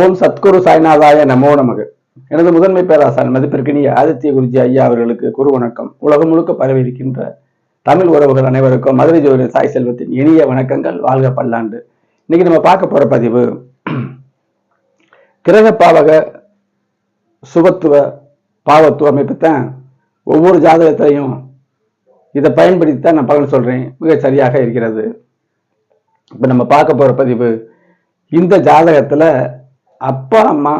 ஓம் சத்குரு சாய்நாதாய நமோ நமக. எனது முதன்மை பேராசான் மதிப்பிற்கினிய ஆதித்ய குருஜி ஐயா அவர்களுக்கு குரு வணக்கம். உலகம் முழுக்க பரவி இருக்கின்ற தமிழ் உறவுகள் அனைவருக்கும் மதுரை ஜோதி சாய் செல்வத்தின் இனிய வணக்கங்கள். வாழ்க பல்லாண்டு. இன்னைக்கு நம்ம பார்க்க போற பதிவு கிரக பாவக சுபத்துவ பாவத்துவ அமைப்பு தான் ஒவ்வொரு ஜாதகத்திலையும் இதை பயன்படுத்தி தான் நான் பலன் சொல்றேன். மிக சரியாக இருக்கிறது. இப்போ நம்ம பார்க்க போற பதிவு இந்த ஜாதகத்துல அப்பா அம்மா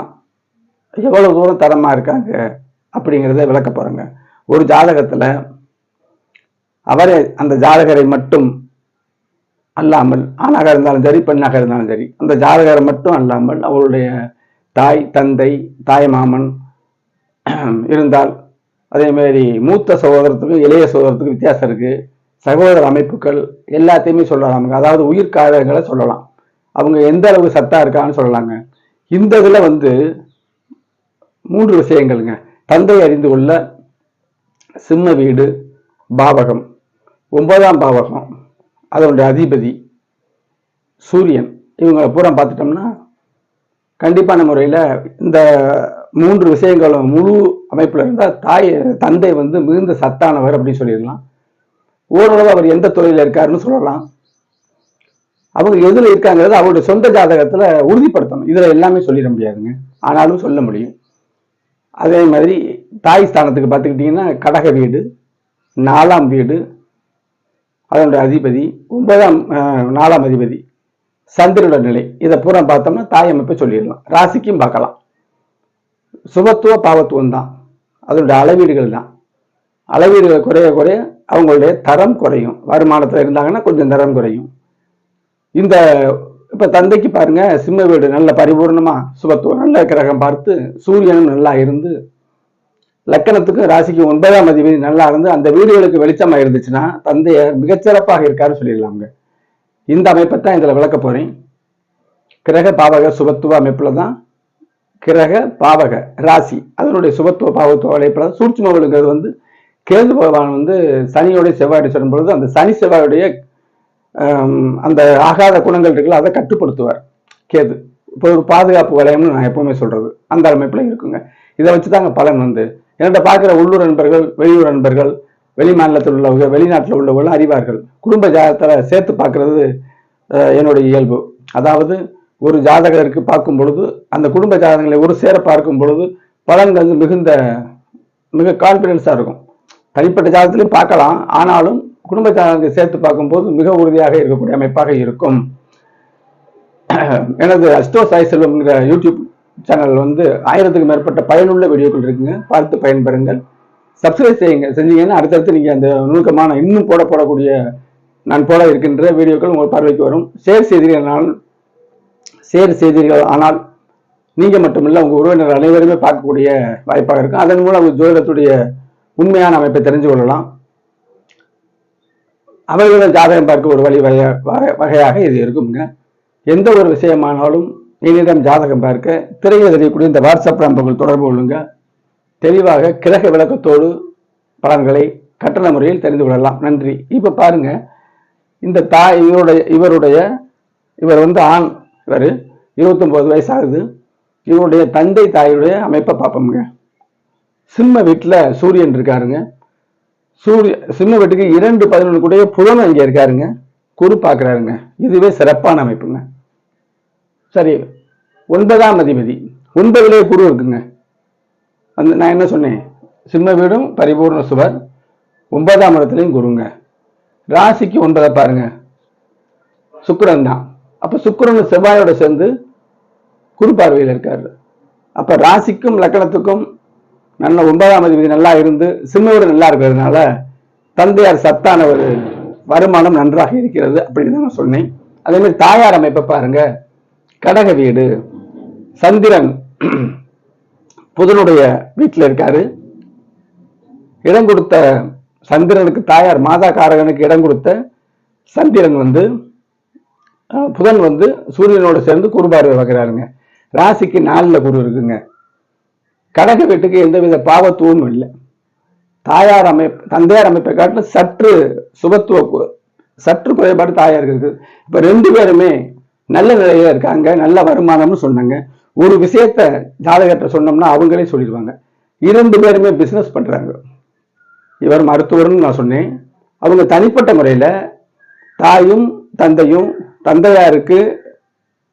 எவ்வளவு தூரம் தரமா இருக்காங்க அப்படிங்கிறத விளக்க போறேங்க. ஒரு ஜாதகத்துல அவரே அந்த ஜாதகரை மட்டும் அல்லாமல் ஆணாக இருந்தாலும் சரி பெண்ணாக இருந்தாலும் சரி அந்த ஜாதகரை மட்டும் அல்லாமல் அவருடைய தாய் தந்தை தாய் மாமன் இருந்தால் அதேமாரி மூத்த சகோதரத்துக்கும் இளைய சகோதரத்துக்கும் வித்தியாசம் இருக்கு. சகோதர அமைப்புகள் எல்லாத்தையுமே சொல்லலாம். அதாவது உயிர்காரங்களை சொல்லலாம். அவங்க எந்த அளவுக்கு சத்தா இருக்கான்னு சொல்லலாங்க. இந்த இதில் வந்து மூன்று விஷயங்கள்ங்க. தந்தை அறிந்து கொள்ள சிம்ம வீடு பாவகம். ஒன்பதாம் பாவகம் அதனுடைய அதிபதி சூரியன். இவங்களை பூரா பார்த்துட்டோம்னா கண்டிப்பான முறையில் இந்த மூன்று விஷயங்களும் முழு அமைப்பில் இருந்தால் தாய் தந்தை வந்து மிகுந்த சத்தானவர் அப்படின்னு சொல்லிடலாம். ஓரளவு அவர் எந்த துறையில் இருக்காருன்னு சொல்லலாம். அவங்க எதில் இருக்காங்கிறது அவருடைய சொந்த ஜாதகத்தில் உறுதிப்படுத்தணும். இதில் எல்லாமே சொல்லிட முடியாதுங்க. ஆனாலும் சொல்ல முடியும். அதே மாதிரி தாய் ஸ்தானத்துக்கு பார்த்துக்கிட்டிங்கன்னா கடக வீடு நாலாம் வீடு அதனுடைய அதிபதி ஒன்பதாம் நாலாம் அதிபதி சந்திரனோட நிலை. இதை பூரா பார்த்தோம்னா தாய் அமைப்பை சொல்லிடலாம். ராசிக்கும் பார்க்கலாம். சுபத்துவ பாவத்துவம் தான். அதனுடைய அளவீடுகள் தான். அளவீடுகள் குறைய குறைய அவங்களுடைய தரம் குறையும். வருமானத்தில் இருந்தாங்கன்னா கொஞ்சம் தரம் குறையும். இந்த இப்ப தந்தைக்கு பாருங்க சிம்ம வீடு நல்ல பரிபூர்ணமா சுபத்துவம் நல்ல கிரகம் பார்த்து சூரியனும் நல்லா இருந்து லக்கணத்துக்கு ராசிக்கு ஒன்பதாம் அதிபதி நல்லா இருந்து அந்த வீடுகளுக்கு வெளிச்சமா இருந்துச்சுன்னா தந்தையர் மிகச்சிறப்பாக இருக்காருன்னு சொல்லிடலாங்க இந்த அமைப்பை தான் இதுல விளக்க போறேன். கிரக பாவக சுபத்துவ அமைப்புல தான் கிரக பாவக ராசி அதனுடைய சுபத்துவ பாவத்துவ அமைப்புல தான் சூட்சுமவளுங்கிறது வந்து கேது பகவான் வந்து சனியோடைய செவ்வாய் சொல்லும் பொழுது அந்த சனி செவ்வாயுடைய அந்த ஆகாத குணங்கள் இருக்குல்ல அதை கட்டுப்படுத்துவார் கேது. இப்போ ஒரு பாதுகாப்பு வளையம்னு நான் எப்பவுமே சொல்றது. அந்த அமைப்புல இருக்குங்க. இதை வச்சு தாங்க பலன் வந்து. என்கிட்ட பார்க்குற உள்ளூர் நண்பர்கள் வெளியூர் நண்பர்கள் வெளி மாநிலத்தில் உள்ளவங்க வெளிநாட்டில் உள்ளவர்கள் அறிவார்கள். குடும்ப ஜாதகத்தில் சேர்த்து பார்க்கறது என்னுடைய இயல்பு. அதாவது ஒரு ஜாதகருக்கு பார்க்கும் பொழுது அந்த குடும்ப ஜாதகங்களை ஒரு சேர பார்க்கும் பொழுது பலன்கள் வந்து மிகுந்த மிக கான்ஃபிடென்ஸாக இருக்கும். தனிப்பட்ட ஜாதகத்திலையும் பார்க்கலாம். ஆனாலும் குடும்ப சேர்த்து பார்க்கும்போது மிக உறுதியாக இருக்கக்கூடிய அமைப்பாக இருக்கும். எனது அஸ்டோ சாய் செல்வம்ங்கிற யூடியூப் சேனல் வந்து ஆயிரத்துக்கு மேற்பட்ட பயனுள்ள வீடியோக்கள் இருக்குங்க. பார்த்து பயன்பெறுங்கள். சப்ஸ்கிரைப் செய்யுங்க. செஞ்சீங்கன்னா அடுத்தடுத்து நீங்கள் அந்த நுணுக்கமான இன்னும் போட போடக்கூடிய நான் போட இருக்கின்ற வீடியோக்கள் உங்கள் பார்வைக்கு வரும். ஷேர் செய்தீர்கள் ஷேர் செய்தீர்கள் ஆனால் நீங்கள் மட்டுமில்லை உங்கள் உறவினர் அனைவருமே பார்க்கக்கூடிய வாய்ப்பாக இருக்கும். அதன் மூலம் அவங்க ஜோதிடத்துடைய உண்மையான அமைப்பை தெரிஞ்சு கொள்ளலாம். அவர்களிடம் ஜாதகம் பார்க்க ஒரு வழி வகை- வகையாக இது இருக்குங்க. எந்த ஒரு விஷயமானாலும் என்னிடம் ஜாதகம் பார்க்க திரையில் தெரியக்கூடிய இந்த வாட்ஸ்அப் நம்பர்கள் தொடர்பு கொள்ளுங்க. தெளிவாக கிரக விளக்கத்தோடு பலன்களை கட்டண முறையில் தெரிந்து கொள்ளலாம். நன்றி. இப்போ பாருங்க. இந்த தாய் இவருடைய இவருடைய இவர் வந்து ஆண். இவர் இருபத்தொம்போது வயசாகுது. இவருடைய தந்தை தாயுடைய அமைப்பை பார்ப்போமுங்க. சிம்ம வீட்டில் சூரியன் இருக்காருங்க. சூரிய சிம்ம வீட்டுக்கு இரண்டு பதினொன்று கூட புதன் அங்கே இருக்காருங்க. குரு பார்க்குறாருங்க. இதுவே சிறப்பான அமைப்புங்க. சரி ஒன்பதாம் அதிபதி. ஒன்பதுலேயே குரு இருக்குங்க. அந்த நான் என்ன சொன்னேன்? சிம்ம வீடும் பரிபூர்ண சுவர். ஒன்பதாம் இடத்துலையும் குருங்க. ராசிக்கு ஒன்பதை பாருங்க. சுக்கரன் தான். அப்போ சுக்கரன் செவ்வாயோட சேர்ந்து குரு பார்வையில் இருக்காரு. அப்போ ராசிக்கும் லக்கணத்துக்கும் நல்ல ஒன்பதாம் அதிபதி நல்லா இருந்து சிம்மவோடு நல்லா இருக்கிறதுனால தந்தையார் சத்தான ஒரு வருமானம் நன்றாக இருக்கிறது அப்படின்னு தான் நான் சொன்னேன். அதே மாதிரி தாயார் அமைப்பை பாருங்க. கடக வீடு. சந்திரன் புதனுடைய வீட்டில் இருக்காரு. இடம் கொடுத்த சந்திரனுக்கு தாயார் மாதா காரகனுக்கு இடம் கொடுத்த சந்திரன் வந்து புதன் வந்து சூரியனோடு சேர்ந்து குருபார்வை வைக்கிறாருங்க ராசிக்கு நாலில் குரு இருக்குங்க. கடக வீட்டுக்கு எந்தவித பாவத்துவமும் இல்லை. தாயார் அமைப்பு தந்தையார் அமைப்பை காட்டிலும் சற்று சுபத்துவ சற்று குறைபாடு தாயாருக்கு இருக்கு. இப்ப ரெண்டு பேருமே நல்ல நிலையில இருக்காங்க நல்ல வருமானம்னு சொன்னாங்க. ஒரு விஷயத்த ஜாதகத்தை சொன்னோம்னா அவங்களே சொல்லிடுவாங்க. இரண்டு பேருமே பிசினஸ் பண்றாங்க. இவர் மருத்துவர்னு நான் சொன்னேன். அவங்க தனிப்பட்ட முறையில் தாயும் தந்தையும் தந்தையாருக்கு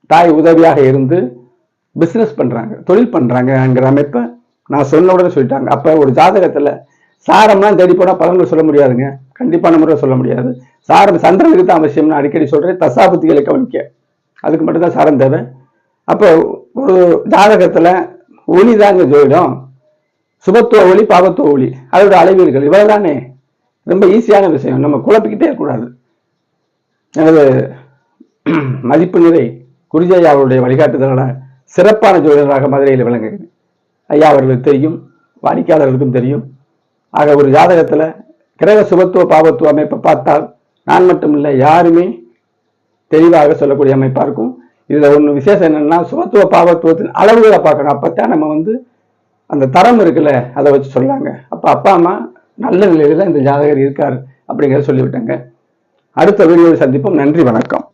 தாய் உதவியாக இருந்து பிஸ்னஸ் பண்ணுறாங்க தொழில் பண்ணுறாங்கங்கிற அமைப்பை நான் சொன்ன உடனே சொல்லிட்டாங்க. அப்போ ஒரு ஜாதகத்தில் சாரம்லாம் தேடி போனால் பலன்கள் சொல்ல முடியாதுங்க. கண்டிப்பான முறை சொல்ல முடியாது. சாரம் சந்திரனுக்கு தான் அவசியம்னு அடிக்கடி சொல்கிறேன் தசாபுத்திகளை கவனிக்க அதுக்கு மட்டும்தான் சாரம் தேவை. அப்போ ஒரு ஜாதகத்தில் ஒளி தாங்க ஜோதிடம். சுபத்துவ ஒளி பாவத்துவ ஒளி. அதோட அழைவீர்கள் இவ்வளோ தானே ரொம்ப ஈஸியான விஷயம். நம்ம குழப்பிக்கிட்டே இருக்கக்கூடாது. எனது மதிப்பு நிறை குருஜையா அவருடைய வழிகாட்டுதலான சிறப்பான ஜோதிடராக மதுரையில் விளங்குகிறது ஐயா அவர்களுக்கு தெரியும் வாடிக்கையாளர்களுக்கும் தெரியும். ஆக ஒரு ஜாதகத்தில் கிரக சுபத்துவ பாபத்துவ அமைப்பை பார்த்தால் நான் மட்டும் இல்லை யாருமே தெளிவாக சொல்லக்கூடிய அமைப்பாக இருக்கும். இதில் ஒன்று விசேஷம் என்னென்னா சுபத்துவ பாவத்துவத்தின் அளவுகளை பார்க்கணும். அப்பத்தான் நம்ம வந்து அந்த தரம் இருக்குல்ல அதை வச்சு சொல்கிறாங்க அப்போ அப்பா அம்மா நல்ல நிலையில் இந்த ஜாதகர் இருக்கார் அப்படிங்கிறத சொல்லிவிட்டாங்க. அடுத்த வீடியோவில் சந்திப்போம். நன்றி வணக்கம்.